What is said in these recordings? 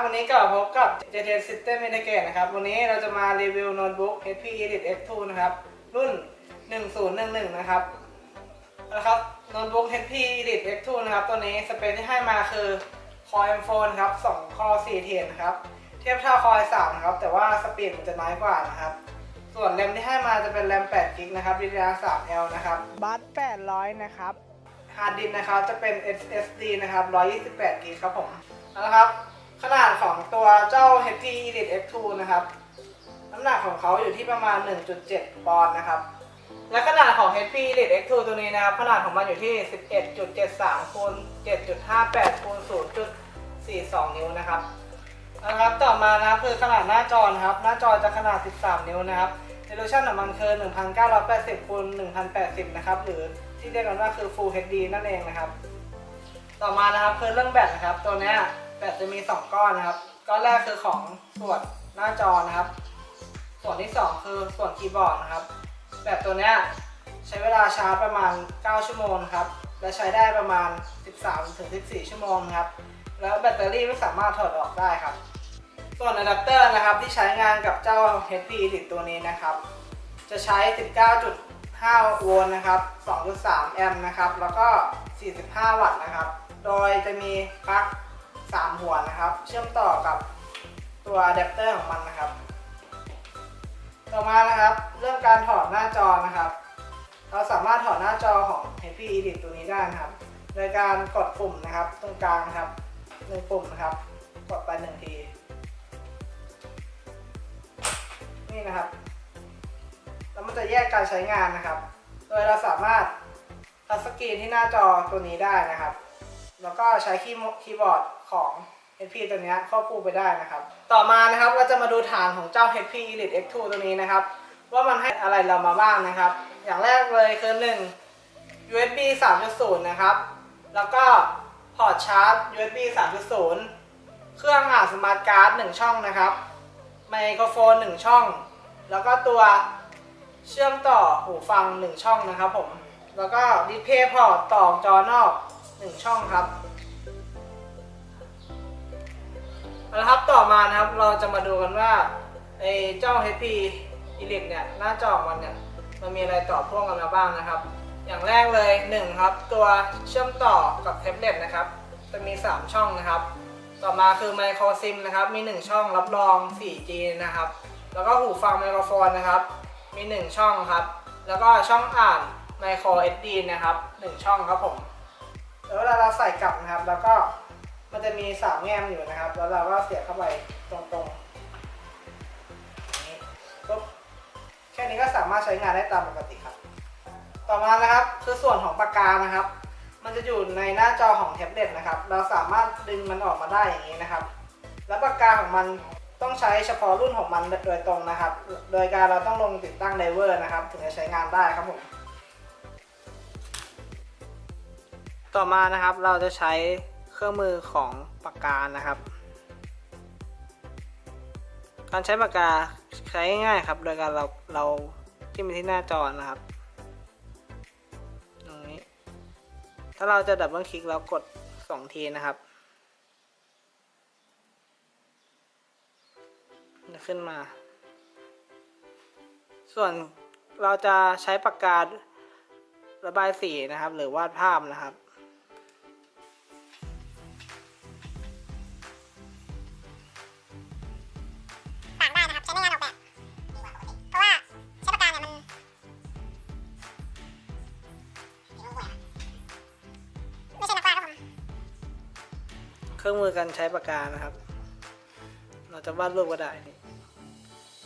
วันนี้กลับมาพบกับ JT System Integrate นะครับ วันนี้เราจะมารีวิวโน้ตบุ๊ก HP Edit X2 นะครับ รุ่น 1011 นะครับนะครับโน้ตบุ๊ก HP Edit X2 นะครับ ตัวนี้สเปคที่ให้มาคือ Core M4 นะครับ 2 Core 4 เทนนะครับ เทียบเท่า Core i3 นะครับ แต่ว่าสปีดมันจะน้อยกว่านะครับ ส่วนแรมที่ให้มาจะเป็นแรม8 g b นะครับ DDR3 L นะครับ บัส800 นะครับฮาร์ดดิสก์นะครับจะเป็น SSD นะครับ 128 g b ครับผมเอาละครับ ขนาดของตัวเจ้า HP Edit X2 นะครับ น้ำหนักของเขาอยู่ที่ประมาณ 1.7 ปอนด์นะครับ และขนาดของ HP Edit X2 ตัวนี้นะครับ ขนาดของมันอยู่ที่ 11.73คูณ7.58คูณ0.42 นิ้วนะครับนะครับต่อมานะครับคือขนาดหน้าจอนะครับ หน้าจอจะขนาด 13 นิ้วนะครับ resolution ของมันคือ1980คูณ1080 นะครับ หรือที่เรียกกันว่าคือ Full HD นั่นเองนะครับ ต่อมานะครับคือเรื่องแบตนะครับ ตัวเนี้ย แบตจะมี 2 ก้อนนะครับ ก้อนแรกคือของส่วนหน้าจอนะครับ ส่วนที่ 2 คือส่วนคีย์บอร์ดนะครับ แบตตัวเนี้ยใช้เวลาชาร์จประมาณ 9 ชั่วโมงครับ และใช้ได้ประมาณ 13-14 ชั่วโมงครับ แล้วแบตเตอรี่ไม่สามารถถอดออกได้ครับ ส่วนอะแดปเตอร์นะครับที่ใช้งานกับเจ้า HP Edit ตัวนี้นะครับ จะใช้ 19.5 โวลต์นะครับ 2.3 แอมป์นะครับ แล้วก็ 45 วัตต์นะครับ โดยจะมีปลั๊ก 3 หัวนะครับ เชื่อมต่อกับตัวอะแดปเตอร์ของมันนะครับ ต่อมานะครับเรื่องการถอดหน้าจอนะครับ เราสามารถถอดหน้าจอของ HP Edit ตัวนี้ได้นะครับ โดยการกดปุ่มนะครับ ตรงกลางนะครับหนึ่งปุ่มนะครับ กดไปหนึ่งที นี่นะครับแล้วมันจะแยกการใช้งานนะครับ โดยเราสามารถทัชสกรีนที่หน้าจอตัวนี้ได้นะครับ แล้วก็ใช้คีย์คีย์บอร์ด ของ HP ตัวนี้ควบคู่ไปได้นะครับ ต่อมานะครับเราจะมาดูฐานของเจ้า HP Elite X2 ตัวนี้นะครับ ว่ามันให้อะไรเรามาบ้างนะครับ อย่างแรกเลยคือ 1 USB 3.0 นะครับ แล้วก็พอร์ตชาร์จ USB 3.0 เครื่องอ่านสมาร์ทการ์ด1ช่องนะครับไมโครโฟน 1 ช่อง แล้วก็ตัวเชื่อมต่อหูฟัง 1 ช่องนะครับผม แล้วก็ดิสเพย์พอร์ตต่อจอนอก 1 ช่องครับ เอาละครับต่อมานะครับเราจะมาดูกันว่าไอ้เจ้า HP Elite เนี่ยหน้าจอของมันเนี่ยมันมีอะไรต่อพ่วงกันมาบ้างนะครับ อย่างแรกเลย1ครับตัวเชื่อมต่อกับแท็บเล็ตนะครับจะมี 3 ช่องนะครับ ต่อมาคือไมโครซิมนะครับมี 1 ช่องรับรอง 4G นะครับ แล้วก็หูฟังไมโครโฟนนะครับมี 1 ช่องครับ แล้วก็ช่องอ่านไมโคร SD นะครับ 1 ช่องครับผมแล้วเวลาเราใส่กลับนะครับ แล้วก็ มันจะมีสามแง้มอยู่นะครับ แล้วเราก็เสียบเข้าไปตรงๆนี้ปุ๊บแค่นี้ก็สามารถใช้งานได้ตามปกติครับ ต่อมานะครับคือส่วนของปากกานะครับ มันจะอยู่ในหน้าจอของแท็บเล็ตนะครับ เราสามารถดึงมันออกมาได้อย่างนี้นะครับ แล้วปากกาของมันต้องใช้เฉพาะรุ่นของมันโดยตรงนะครับ โดยการเราต้องลงติดตั้งไดเวอร์นะครับ ถึงจะใช้งานได้ครับผม ต่อมานะครับเราจะใช้ เครื่องมือของปากกานะครับ การใช้ปากกาใช้ง่ายๆครับ โดยการเราเราจิ้มไปที่หน้าจอนะครับตรงนี้ ถ้าเราจะดับเบิลคลิกแล้วกด 2 ทีนะครับจะขึ้นมา ส่วนเราจะใช้ปากการะบายสีนะครับ หรือวาดภาพนะครับ เครื่องมือการใช้ปากกานะครับ เราจะวาดรูปก็ได้นี่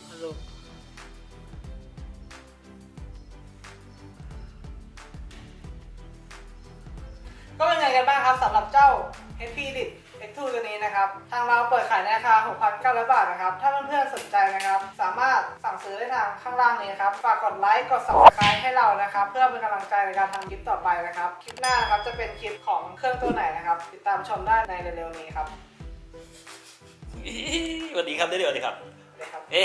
วาดรูปก็เป็นไงกันบ้างครับสำหรับเจ้า HP Edit X2 ตัวนี้นะครับ ทางเราเปิดขายในราคา 6,900 บาทนะครับ ถ้าเพื่อนๆสน สามารถสั่งซื้อได้ทางข้างล่างนี้นะครับ ฝากกดไลค์ กด subscribe ให้เรานะครับ เพื่อเป็นกำลังใจในการทำคลิปต่อไปนะครับ คลิปหน้านะครับจะเป็นคลิปของเครื่องตัวไหนนะครับ ติดตามชมได้ในเร็วๆนี้ครับสวัสดีครับได้เดี๋ยวดีครับนะครับเฮ้